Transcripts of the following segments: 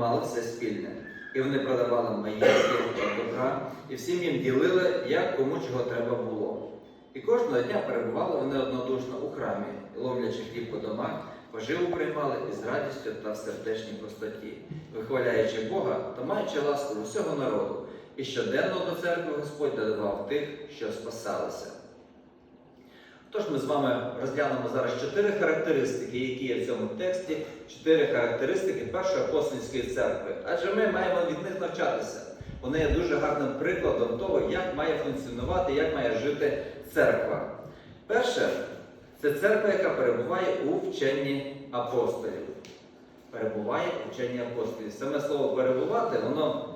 мали все спільне. І вони продавали маєтки добра, і всім їм ділили, як кому чого треба було. І кожного дня перебували вони однодушно у храмі, ловлячи хліб по домах, поживу приймали із радістю та в сердечній простоті, вихваляючи Бога та маючи ласку у всього народу. І щоденно до церкви Господь додавав тих, що спасалися. Тож ми з вами розглянемо зараз чотири характеристики, які є в цьому тексті, чотири характеристики першої апостольської церкви. Адже ми маємо від них навчатися. Вони є дуже гарним прикладом того, як має функціонувати, як має жити церква. Перше, це церква, яка перебуває у вченні апостолів. Перебуває у вченні апостолів. Саме слово перебувати, воно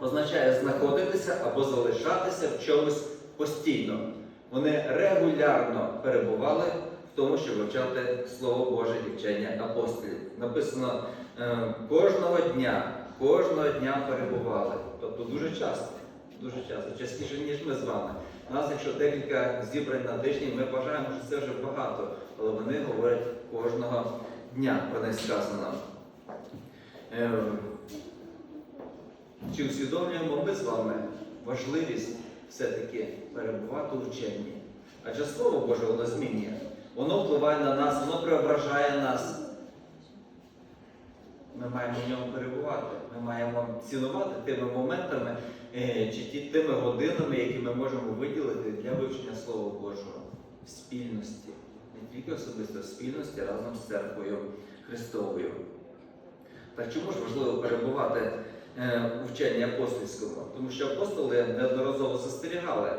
означає знаходитися або залишатися в чомусь постійно. Вони регулярно перебували в тому, щоб вивчати Слово Боже і вчення апостолів. Написано е, кожного дня, кожного дня перебували. Тобто дуже часто, дуже часто, частіше, ніж ми з вами. У нас, якщо декілька зібрань на тиждень, ми вважаємо, що це вже багато, але вони говорять кожного дня про них сказано. Е, чи усвідомлюємо ми з вами важливість все-таки перебувати у вченні? Адже Слово Боже воно змінює, воно впливає на нас, воно преображає нас. Ми маємо в ньому перебувати, ми маємо цінувати тими моментами е, чи тими годинами, які ми можемо виділити для вивчення Слова Божого в спільності, не тільки особисто в спільності разом з церквою Христовою. Так чому ж важливо перебувати у вченні апостольському? Тому що апостоли неодноразово застерігали.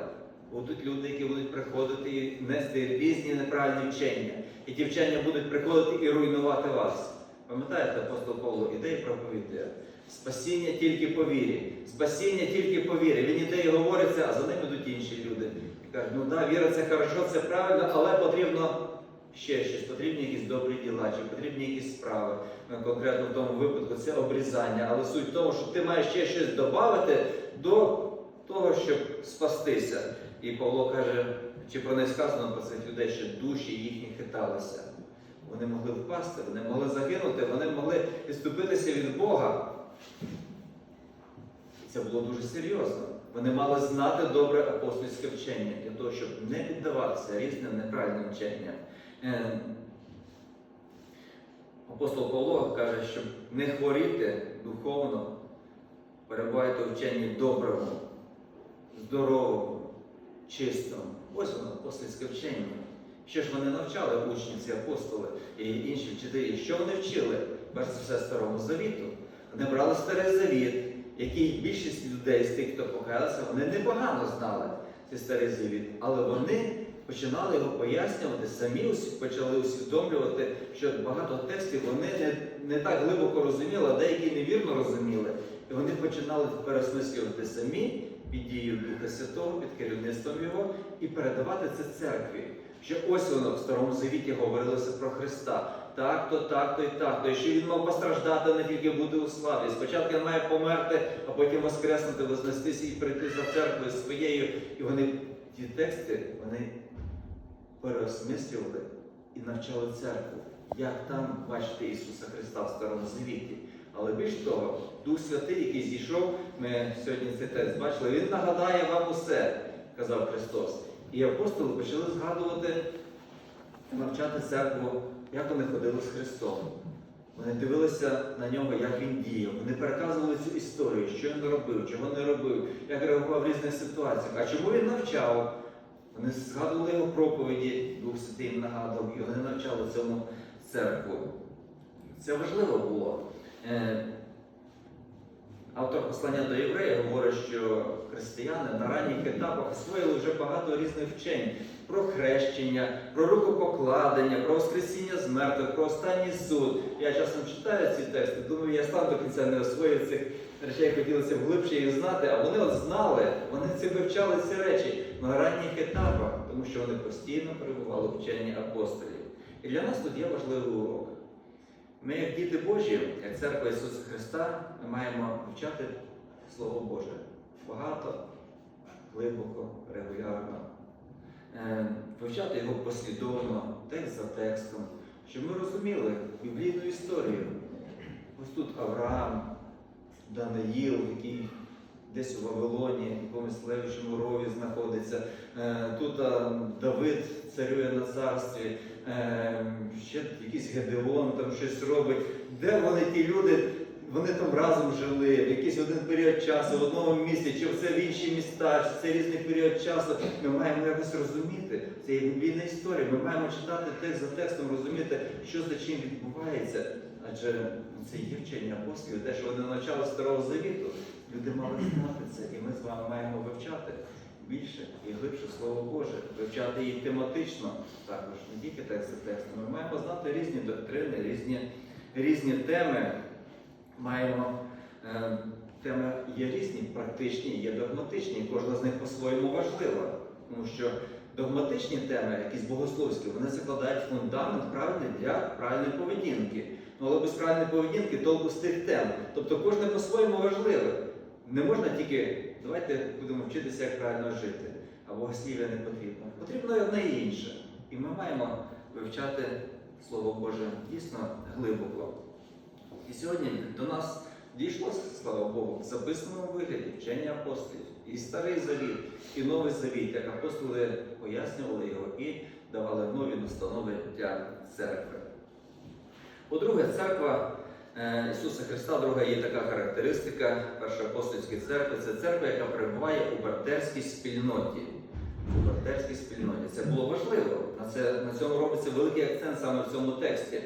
Будуть люди, які будуть приходити і нести різні неправильні вчення. І ті вчення будуть приходити і руйнувати вас. Пам'ятаєте, апостол Павло іде і проповідує. Спасіння тільки по вірі. Спасіння тільки по вірі. Він іде і говориться, а за ним ідуть інші люди. Кажуть, ну да, віра це хорошо, це правильно, але потрібно ще щось, потрібні якісь добрі діла, чи потрібні якісь справи. Ну, Конкретно в тому випадку це обрізання. Але суть в тому, що ти маєш ще щось додати до того, щоб спастися. І Павло каже, чи про них сказано про цих людей, що душі їхні хиталися. Вони могли впасти, вони могли загинути, вони могли відступитися від Бога. І це було дуже серйозно. Вони мали знати добре апостольське вчення для того, щоб не піддаватися різним неправильним вченням. Е, Апостол Павло каже, щоб не хворіти духовно, перебувайте у вченні доброму, здоровому, чистому. Ось воно апостольське вчення. Що ж вони навчали учні, ці апостоли і інші вчителі? Що вони вчили? Перш за все старому завіту. Вони брали старий завіт, який більшість людей з тих, хто покаялися, вони непогано знали цей старий завіт, але вони починали його пояснювати, самі почали усвідомлювати, що багато текстів вони не, не так глибоко розуміли, а деякі невірно розуміли. І вони починали переосмислювати самі під дією Духа Святого, під керівництвом Його, і передавати це церкві. Що ось воно в Старому Завіті говорилося про Христа. Так-то, так-то і так-то. І що він мав постраждати, не тільки бути у славі. Спочатку він має померти, а потім воскреснути, вознестися і прийти за церквою своєю. І вони ті тексти вони переосмислювали і навчали церкву, як там бачити Ісуса Христа в Старому Завіті. Але більш того, Дух Святий, який зійшов, ми сьогодні цей текст бачили, він нагадає вам усе, казав Христос. І апостоли почали згадувати, навчати церкву, як вони ходили з Христом. Вони дивилися на нього, як він діяв. Вони переказували цю історію, що він робив, чого не робив, як реагував в різних ситуаціях. А чому він навчав? Вони згадували його проповіді, Дух Святий їм нагадував, і вони навчали цьому церкву. Це важливо було. Е, Автор послання до євреїв говорить, що християни на ранніх етапах освоїли вже багато різних вчень про хрещення, про рукопокладення, про воскресіння з мертвих, про останній суд. Я часом читаю ці тексти, думаю, я сам до кінця не освоїв цих речей, хотілося б глибше їх знати, а вони от знали, вони ці вивчали ці речі на ранніх етапах, тому що вони постійно перебували в вченні апостолів. І для нас тут є важливий урок. Ми, як діти Божі, як церква Ісуса Христа, ми маємо вивчати Слово Боже багато, глибоко, регулярно, Е, вивчати його послідовно, текст за текстом, щоб ми розуміли біблійну історію. Ось тут Авраам, Даниїл, який десь у Вавилоні, в якомусь левичому рові знаходиться. Е, Тут Давид царює на царстві, е, ще якийсь Гедеон там щось робить. Де вони ті люди? Вони там разом жили в якийсь один період часу, в одному місці, чи це в інші міста, чи це різний період часу. Ми маємо якось розуміти. Це є біблійна історія. Ми маємо читати текст за текстом, розуміти, що за чим відбувається. Адже це є вчення апостолів, те, що вони навчали Старого Завіту. Люди мали знати це, і ми з вами маємо вивчати більше і глибше Слово Боже, вивчати її тематично, також не тільки текст за. Ми маємо знати різні доктрини, різні, різні теми. Маємо е, теми є різні, практичні, є догматичні, і кожна з них по-своєму важлива. Тому що догматичні теми, якісь богословські, вони закладають фундамент правильний для правильної поведінки. Ну, але без правильної поведінки толку з тих тем. Тобто кожне по-своєму важливе. Не можна тільки давайте будемо вчитися, як правильно жити, а богослів'я не потрібно. Потрібно і одне і інше. І ми маємо вивчати Слово Боже дійсно глибоко. І сьогодні до нас дійшло, слава Богу, в записаному вигляді вчення апостолів. І Старий Завіт, і Новий Завіт, як апостоли пояснювали його і давали нові настанови для церкви. По-друге, церква Ісуса Христа, друга є така характеристика Першоапостольської церкви це церква, яка перебуває у братерській спільноті. У братерській спільноті. Це було важливо. На, це, на цьому робиться великий акцент саме в цьому тексті.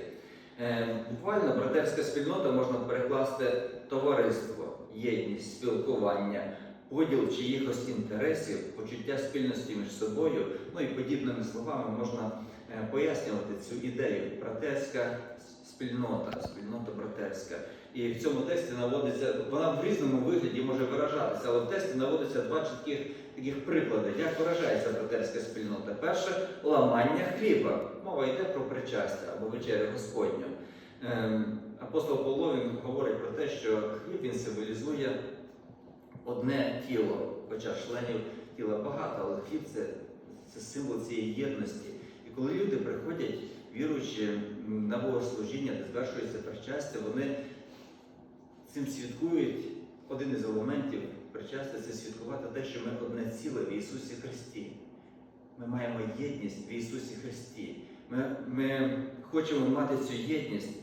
Е, Буквально братерська спільнота можна перекласти товариство, єдність, спілкування, поділ чиїхось інтересів, почуття спільності між собою. Ну і подібними словами можна е, пояснювати цю ідею. Братерська спільнота, спільнота братерська. І в цьому тексті наводиться, вона в різному вигляді може виражатися, але в тексті наводиться два чітких таких приклади, як виражається братерська спільнота. Перше ламання хліба. Мова йде про причастя або вечерю Господню. Ем, Апостол Павло він говорить про те, що хліб він символізує одне тіло, хоча членів тіла багато, але хліб це, це символ цієї єдності. І коли люди приходять, віруючи на богослужіння, де звершується причастя, вони цим святкують один із елементів причастя це святкувати те, що ми одне ціле в Ісусі Христі. Ми маємо єдність в Ісусі Христі. Ми, ми хочемо мати цю єдність.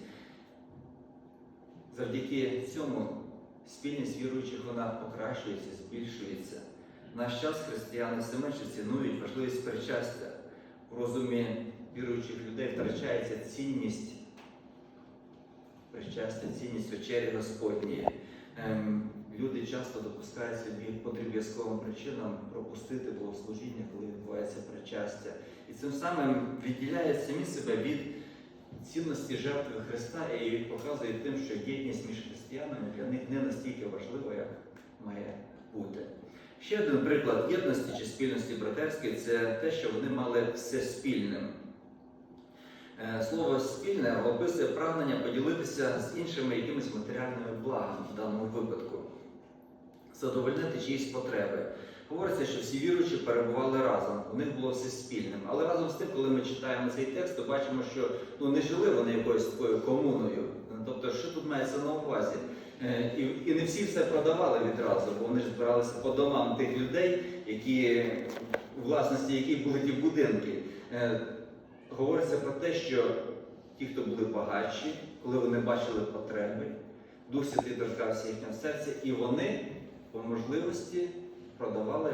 Завдяки цьому спільність віруючих вона покращується, збільшується. Наш час християни все менше цінують важливість причастя. У розумі віруючих людей втрачається цінність причастя, цінність вечері Господньої. Ем, люди часто допускають собі по дріб'язковим причинам пропустити богослужіння, коли відбувається причастя. І цим самим відділяють самі себе від цінності жертви Христа і показує тим, що єдність між християнами для них не настільки важлива, як має бути. Ще один приклад єдності чи спільності братерської це те, що вони мали все спільним. Е, Слово спільне описує прагнення поділитися з іншими якимись матеріальними благами в даному випадку, задовольнити чиїсь потреби. Говориться, що всі віруючі перебували разом, у них було все спільним. Але разом з тим, коли ми читаємо цей текст, то бачимо, що ну, не жили вони якоюсь такою комуною. Тобто, що тут мається на увазі? Е, І, і не всі все продавали відразу, бо вони ж збиралися по домам тих людей, які, у власності яких були ті будинки. Е, Говориться про те, що ті, хто були багатші, коли вони бачили потреби, Дух Святий торкався їхнього серця, і вони по можливості продавали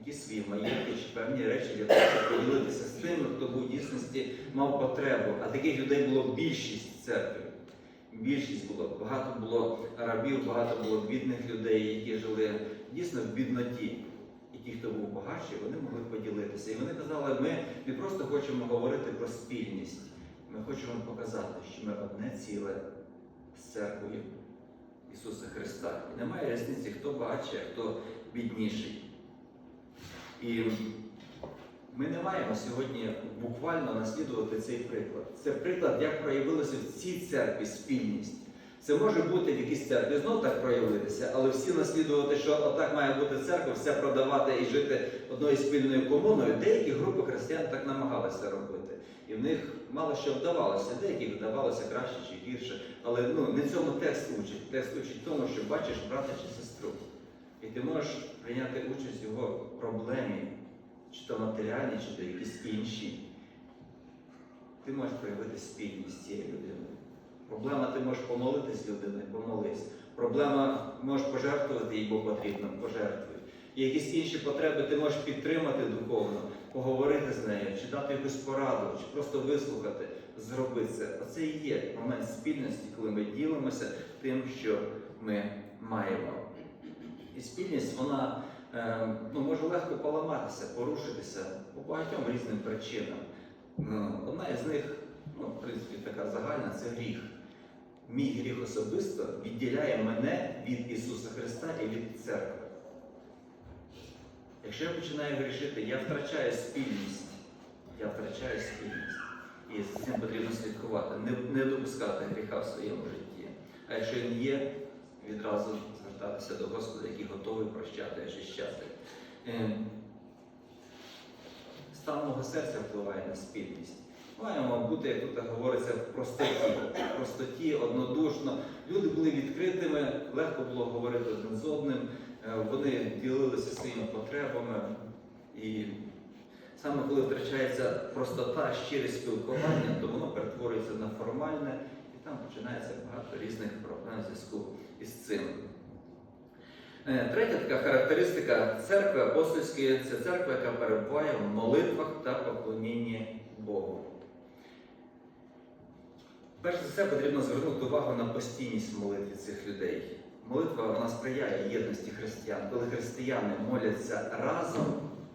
якісь свої маєтки чи певні речі для того, щоб поділитися з тими, хто був в дійсності мав потребу. А таких людей було більшість в церкві. Більшість було, багато було рабів, багато було бідних людей, які жили дійсно в бідноті. І ті, хто був багатший, вони могли поділитися. І вони казали, ми не просто хочемо говорити про спільність, ми хочемо показати, що ми одне ціле з церквою Ісуса Христа. І немає різниці, хто багатший, а хто бідніший. І ми не маємо сьогодні буквально наслідувати цей приклад. Це приклад, як проявилася в цій церкві спільність. Це може бути в якійсь церкві знов так проявитися, але всі наслідувати, що отак має бути церква, все продавати і жити одною спільною комуною. Деякі групи християн так намагалися робити. І в них мало що вдавалося, деяких вдавалося краще чи гірше. Але ну, не цьому текст учить. Текст учить тому, що бачиш брата чи сестру. І ти можеш прийняти участь в його проблемі, чи то матеріальній, чи то якісь інші. Ти можеш проявити спільність з цією людиною. Проблема, ти можеш помолитись людиною, помолись. Проблема можеш пожертвувати їй, бо потрібно, пожертвуй. І якісь інші потреби ти можеш підтримати духовно, поговорити з нею, чи дати якусь пораду, чи просто вислухати, зроби це. Оце і є момент спільності, коли ми ділимося тим, що ми маємо. І спільність, вона ну, може легко поламатися, порушитися по багатьом різним причинам. Ну, Одна із них, ну, в принципі, така загальна це гріх. Мій гріх особисто відділяє мене від Ісуса Христа і від церкви. Якщо я починаю грішити, я втрачаю спільність. Я втрачаю спільність. І з цим потрібно слідкувати, не, не допускати гріха в своєму житті. А якщо він є, відразу звертатися до Господа, який готовий прощати і очищати. Ем, Стан мого серця впливає на спільність. Маємо бути, як тут говориться, в простоті, в простоті, однодушно. Люди були відкритими, легко було говорити один з одним, е, вони ділилися своїми потребами. І саме коли втрачається простота, щирість спілкування, то воно перетворюється на формальне, і там починається багато різних проблем в зв'язку із цим. Е, Третя така характеристика церкви апостольської це церква, яка перебуває в молитвах та поклонінні Богу. Перш за все потрібно звернути увагу на постійність молитви цих людей. Молитва вона сприяє єдності християн. Коли християни моляться разом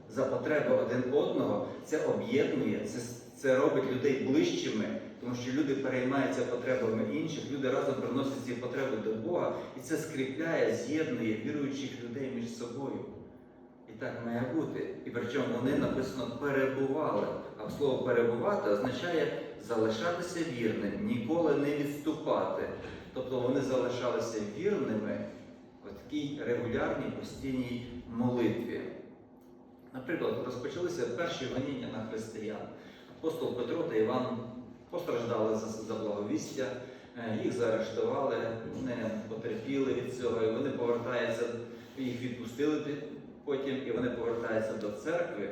за потреби один одного, це об'єднує, це, це робить людей ближчими, тому що люди переймаються потребами інших, люди разом приносять ці потреби до Бога, і це скріпляє, з'єднує віруючих людей між собою. І так має бути. І причому вони написано перебували. А слово перебувати означає залишатися вірним, ніколи не відступати. Тобто вони залишалися вірними в такій регулярній постійній молитві. Наприклад, розпочалися перші гоніння на християн. Апостол Петро та Іван постраждали за, за благовістя, е, їх заарештували, вони потерпіли від цього, і вони повертаються, їх відпустили потім, і вони повертаються до церкви.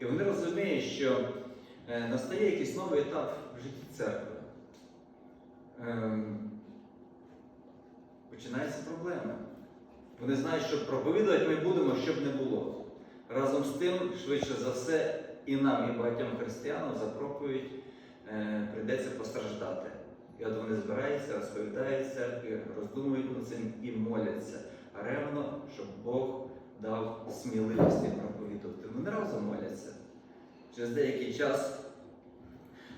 І вони розуміють, що е, настає якийсь новий етап в житті церкви. Ем, Починаються проблеми. Вони знають, що проповідувати ми будемо, щоб не було. Разом з тим, швидше за все, і нам, і багатьом християнам за проповідь прийдеться постраждати. І от вони збираються, розповідають в церкві, роздумують над цим і моляться ревно, щоб Бог дав сміливості проповідувати. Вони разом моляться. Через деякий час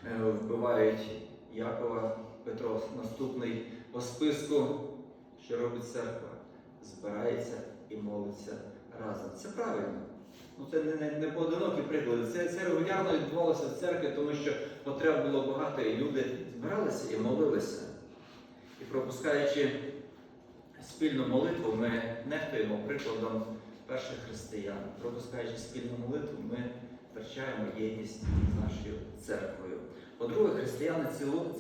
е, вбивають Якова Петро наступний по списку, що робить церква, збирається і молиться разом. Це правильно. Ну, це не, не, поодинокі приклади. Це, це регулярно відбувалося в церкві, тому що потреб було багато, і люди збиралися і молилися. І пропускаючи спільну молитву, ми нехтуємо прикладом перших християн. Пропускаючи спільну молитву, ми втрачаємо єдність з нашою церквою. По-друге, християни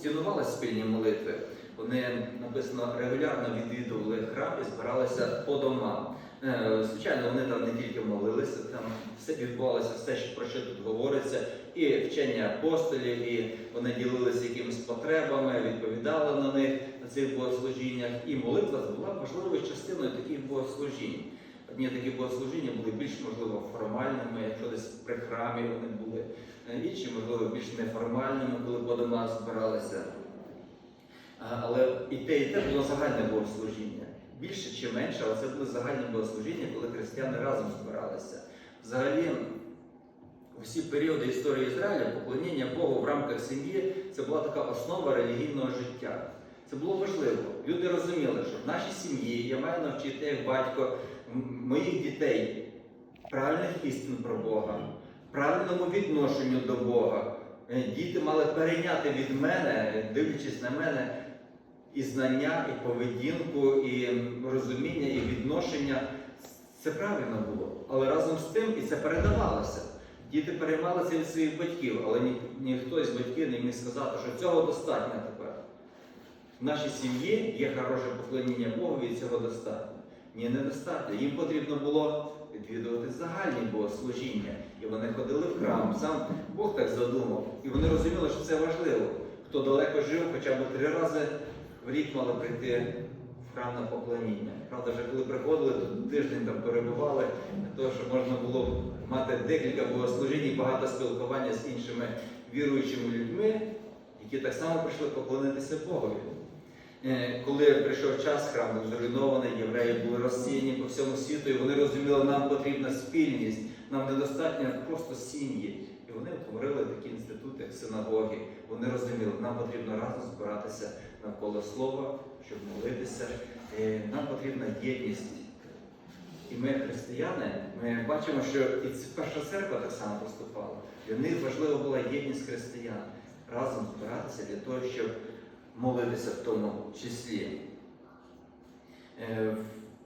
цінували спільні молитви. Вони написано регулярно відвідували храм і збиралися по домам. Е, Звичайно, вони там не тільки молилися, там все відбувалося, все, про що тут говориться, і вчення апостолів, і вони ділилися якимись потребами, відповідали на них на цих богослужіннях. І молитва була важливою частиною таких богослужінь. Одні такі богослужіння були більш, можливо, формальними, якщо десь при храмі вони були, Е, інші, можливо, більш неформальними, коли по домах збиралися. Але і те, і те було загальне богослужіння. Більше чи менше, але це були загальні богослужіння, коли християни разом збиралися. Взагалі, у всі періоди історії Ізраїля поклоніння Богу в рамках сім'ї це була така основа релігійного життя. Це було важливо. Люди розуміли, що в нашій сім'ї я маю навчити як батько моїх дітей правильних істин про Бога, правильному відношенню до Бога. Е, Діти мали перейняти від мене, дивлячись на мене, і знання, і поведінку, і розуміння, і відношення. Це правильно було. Але разом з тим і це передавалося. Діти переймали це від своїх батьків, але ні, ніхто з батьків не міг сказати, що цього достатньо тепер. В нашій сім'ї є хороше поклоніння Богу і цього достатньо. Ні, недостатньо. Їм потрібно було відвідувати загальні богослужіння. І вони ходили в храм. Сам Бог так задумав. І вони розуміли, що це важливо. Хто далеко жив, хоча б три рази в рік мали прийти в храм на поклоніння. Правда, вже коли приходили, то тиждень там перебували, для того, щоб можна було мати декілька богослужінь і багато спілкування з іншими віруючими людьми, які так само прийшли поклонитися Богові. Е, Коли прийшов час, храм був зруйнований, євреї були розсіяні по всьому світу, і вони розуміли, нам потрібна спільність, нам недостатньо просто сім'ї. Вони утворили такі інститути, як синагоги. Вони розуміли, нам потрібно разом збиратися навколо слова, щоб молитися. Е, Нам потрібна єдність. І ми, християни, ми бачимо, що і перша церква так само поступала. Для них важлива була єдність християн, разом збиратися для того, щоб молитися в тому числі. Е,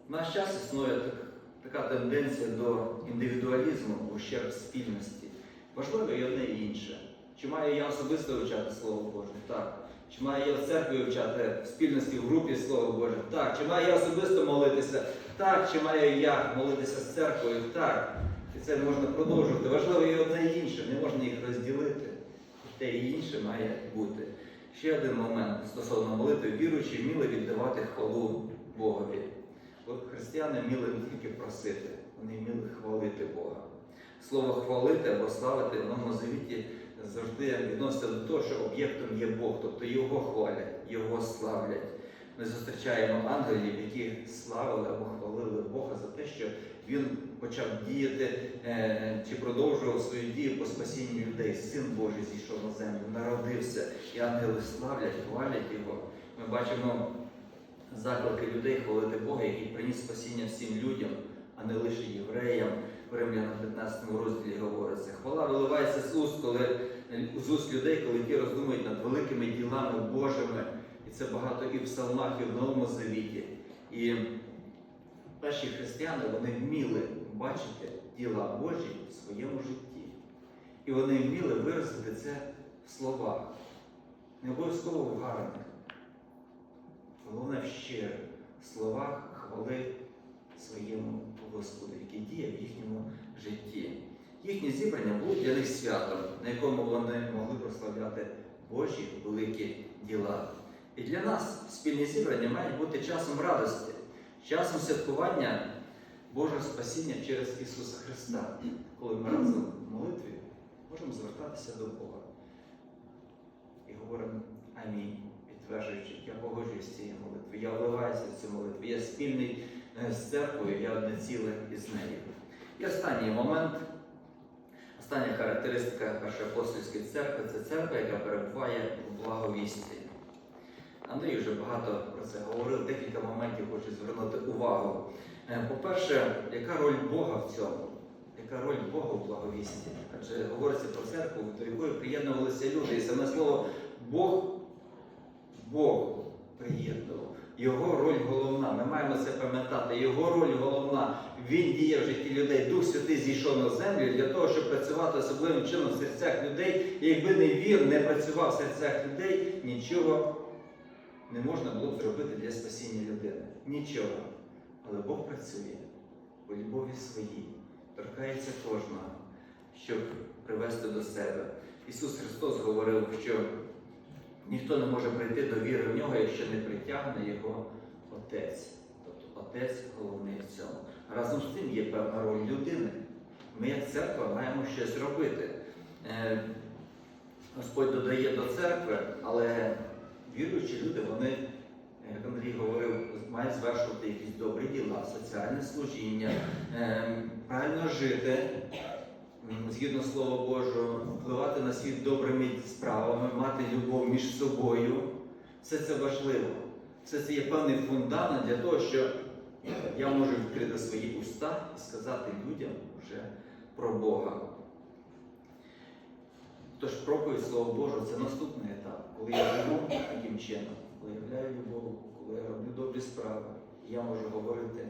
В наш час існує так- така тенденція до індивідуалізму ущерб спільності. Важливо і одне і інше. Чи маю я особисто вивчати Слово Боже? Так. Чи маю я в церкві вивчати в спільності в групі Слово Боже? Так. Чи маю я особисто молитися? Так. Чи маю я молитися з церквою? Так. І це можна продовжувати. Важливо і одне і інше, не можна їх розділити. Те і інше має бути. Ще один момент стосовно молитви, віруючі вміли віддавати хвалу Богові. От християни вміли не тільки просити, вони вміли хвалити Бога. Слово хвалити або славити в Новому Завіті завжди відноситься до того, що об'єктом є Бог, тобто його хвалять, його славлять. Ми зустрічаємо ангелів, які славили або хвалили Бога за те, що він почав діяти е, чи продовжував свою дію по спасінню людей. Син Божий зійшов на землю, народився, і ангели славлять, хвалять його. Ми бачимо заклики людей хвалити Бога, який приніс спасіння всім людям, а не лише євреям. В Римлянам 15 розділі говориться. Хвала виливається з уст, коли з уст людей, коли ті роздумують над великими ділами Божими. І це багато і в псалмах, і в Новому Завіті. І перші християни вони вміли бачити діла Божі в своєму житті. І вони вміли виразити це в словах. Не обов'язково в гарних. Головне в щирих словах хвали своєму Господу, який діє в їхньому житті. Їхнє зібрання було для них святом, на якому вони могли прославляти Божі великі діла. І для нас спільні зібрання мають бути часом радості, часом святкування Божого спасіння через Ісуса Христа, коли ми разом в молитві можемо звертатися до Бога і говоримо Амінь, підтверджуючи, я погоджуюсь з цією молитвою, я вливаюся в цю молитву, я спільний з церквою, я одне ціле із нею. І останній момент, остання характеристика Першоапостольської церкви це церква, яка перебуває у благовісті. Андрій вже багато про це говорив, декілька моментів хочу звернути увагу. Е, По-перше, яка роль Бога в цьому? Яка роль Бога у благовісті? Адже говориться про церкву, до якої приєднувалися люди. І саме слово Бог, Бог приєднував. Його роль головна. Ми маємо це пам'ятати. Його роль головна. Він діє в житті людей. Дух Святий зійшов на землю для того, щоб працювати особливим чином в серцях людей. І якби не він не працював в серцях людей, нічого не можна було б зробити для спасіння людини. Нічого. Але Бог працює у любові своїй, торкається кожного, щоб привести до себе. Ісус Христос говорив, що ніхто не може прийти до віри в нього, якщо не притягне його Отець. Тобто Отець головний в цьому. Разом з тим є певна роль людини. Ми, як церква, маємо щось робити. Е, Господь додає до церкви, але віруючі люди, вони, як Андрій говорив, мають звершувати якісь добрі діла, соціальне служіння, е, правильно жити, згідно Слова Божого, впливати на світ добрими справами, мати любов між собою. Все це важливо. Все це є певний фундамент для того, що я можу відкрити свої уста і сказати людям вже про Бога. Тож проповідь Слова Божого це наступний етап, коли я живу таким чином, коли коли являю любов, коли я роблю добрі справи, я можу говорити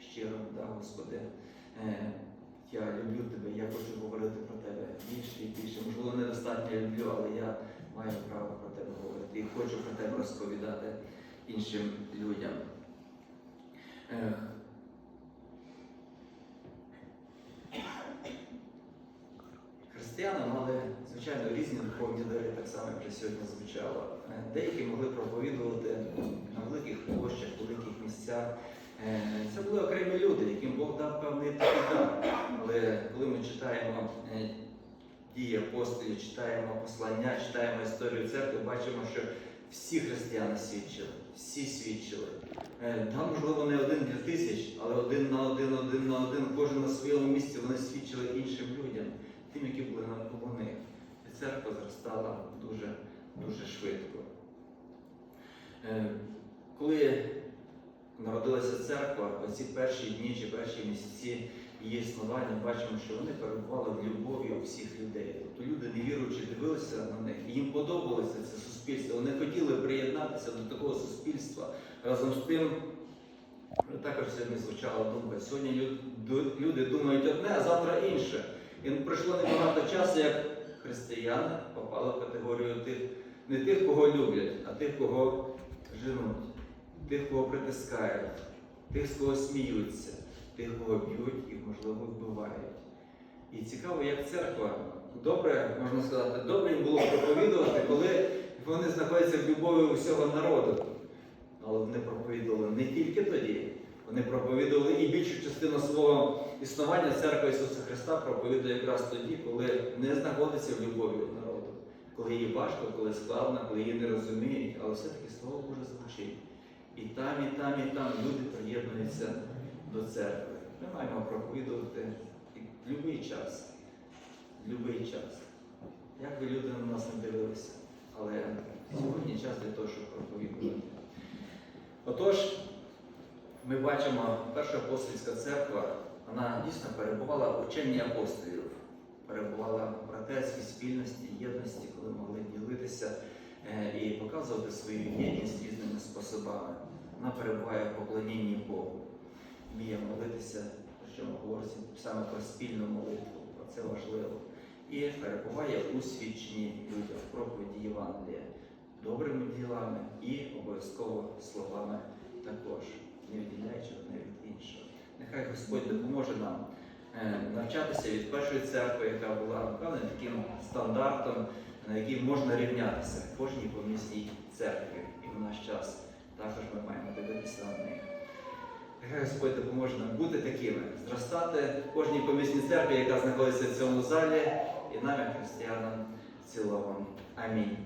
щиро, да, Господи, е, я люблю тебе, я хочу говорити про тебе більше і більше. Можливо, недостатньо люблю, але я маю право про тебе говорити і хочу про тебе розповідати іншим людям. Християни мали, звичайно, різні духовні дари, так само, як вже сьогодні звучало. Е, Деякі могли проповідувати на великих площах, великих місцях. Е, Це були окремі люди, яким Бог дав певний дар. Але коли ми читаємо е, дії апостолів, читаємо послання, читаємо історію церкви, бачимо, що всі християни свідчили, всі свідчили. Е, Да, можливо, не один для тисяч, але один на один, один на один, кожен на своєму місці вони свідчили іншим людям, тим, які були навколо них. І церква зростала дуже, дуже швидко. Е, Коли народилася церква, оці перші дні чи перші місяці її існування, бачимо, що вони перебували в любові у всіх людей. Тобто люди невіруючи дивилися на них, і їм подобалося це суспільство. Вони хотіли приєднатися до такого суспільства. Разом з тим, також сьогодні звучала думка. Сьогодні люди думають одне, а завтра інше. І пройшло небагато часу, як християни попали в категорію тих, не тих, кого люблять, а тих, кого женуть, тих, кого притискають, тих, з кого сміються, тих, кого б'ють і, можливо, вбивають. І цікаво, як церква добре, можна сказати, добре їм було проповідувати, коли вони знаходяться в любові усього народу. Але вони проповідували не тільки тоді, вони проповідували і більшу частину свого існування церква Ісуса Христа проповідує якраз тоді, коли не знаходиться в любові народу, коли їй важко, коли складно, коли її не розуміють, але все-таки слово Боже звучить. І там, і там, і там люди приєднуються до церкви. Ми маємо проповідувати в будь-який час. Любий час. Як би люди на нас не дивилися. Але сьогодні час для того, щоб проповідувати. Отож, ми бачимо, перша апостольська церква, вона дійсно перебувала у вченні апостолів, перебувала в братерській спільності, єдності, коли могли ділитися е, і показувати свою єдність різними. Вона перебуває в поклонінні Богу, вміє молитися, що ми говоримо саме про спільну молитву, про це важливо. І перебуває у свідченні людям проповіді Євангелія добрими ділами і обов'язково словами також, не відділяючи одне від іншого. Нехай Господь допоможе нам е, навчатися від першої церкви, яка була напевне таким стандартом, на який можна рівнятися кожній помісній церкві. І в наш час також ми маємо дивитися на них. Нехай Господь допоможе нам бути такими, зростати кожній помісній церкві, яка знаходиться в цьому залі, і нам, як християнам, в цілому. Амінь.